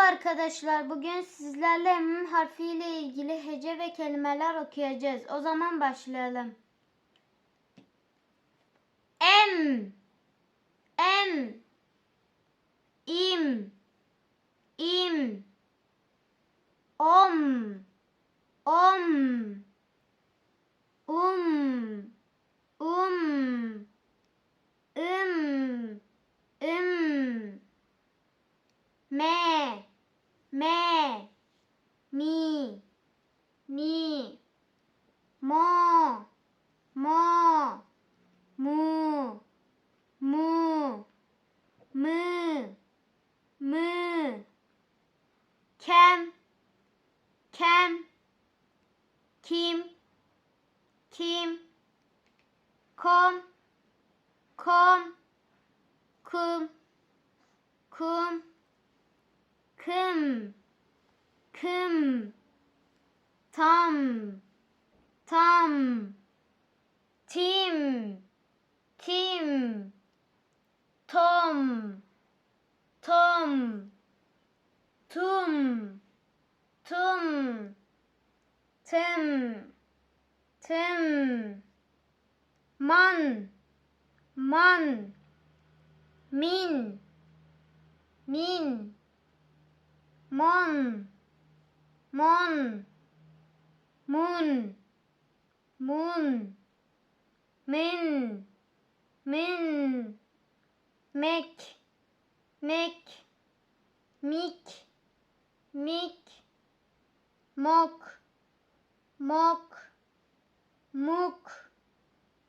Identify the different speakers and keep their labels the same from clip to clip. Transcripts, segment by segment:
Speaker 1: arkadaşlar. Bugün sizlerle M harfiyle ilgili hece ve kelimeler okuyacağız. O zaman başlayalım. M M im im om om みみももむむむむけんけんきんきんこんこんくんくんくん。 금, 점, 점, 팀, 팀, 톰, 톰, 툼, 툼, 틈, 틈, 먼, 먼, 민, 민, 먼, mon mun. Mun. Min. Min. Mek. Mek. Mik. Mik. Mok. Mok. Muk.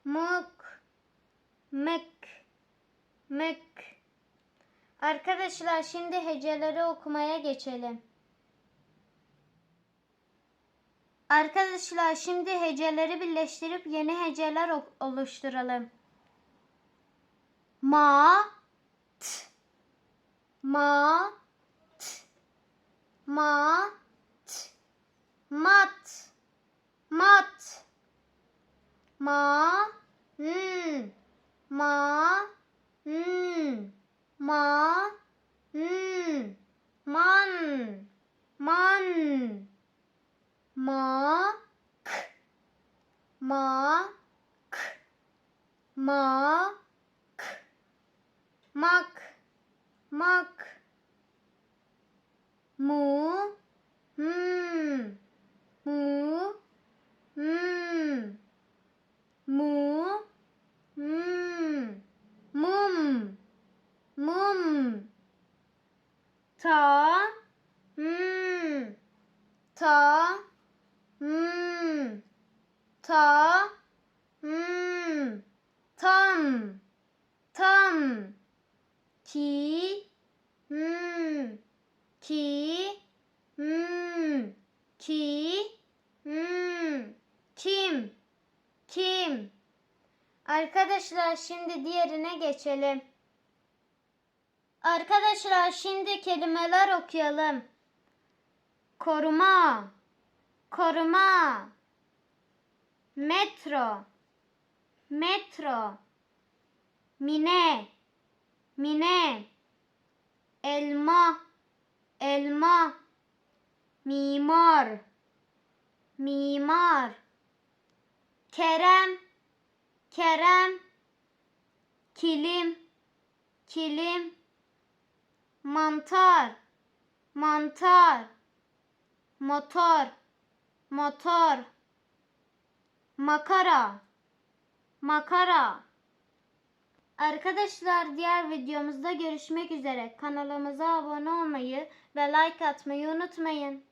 Speaker 1: Muk mek. Mek. Arkadaşlar şimdi heceleri okumaya geçelim. Arkadaşlar şimdi heceleri birleştirip yeni heceler oluşturalım. Ma t. Ma t. Ma t. Mat. Mat. Ma n. Ma n. Ma n 마크. 마크. 마크 마크 무. 음, 무, 음, 무, 음, 문, 문, 저, 음, 저, 음. Ta hmm tam tam ki hmm ki hmm ki hmm kim kim Arkadaşlar şimdi diğerine geçelim. Arkadaşlar şimdi kelimeler okuyalım. Koruma, koruma, metro, metro, mine, mine, elma, elma, mimar, mimar, kerem, kerem, kilim, kilim, mantar, mantar, motor, motor, makara, makara. Arkadaşlar diğer videomuzda görüşmek üzere. Kanalımıza abone olmayı ve like atmayı unutmayın.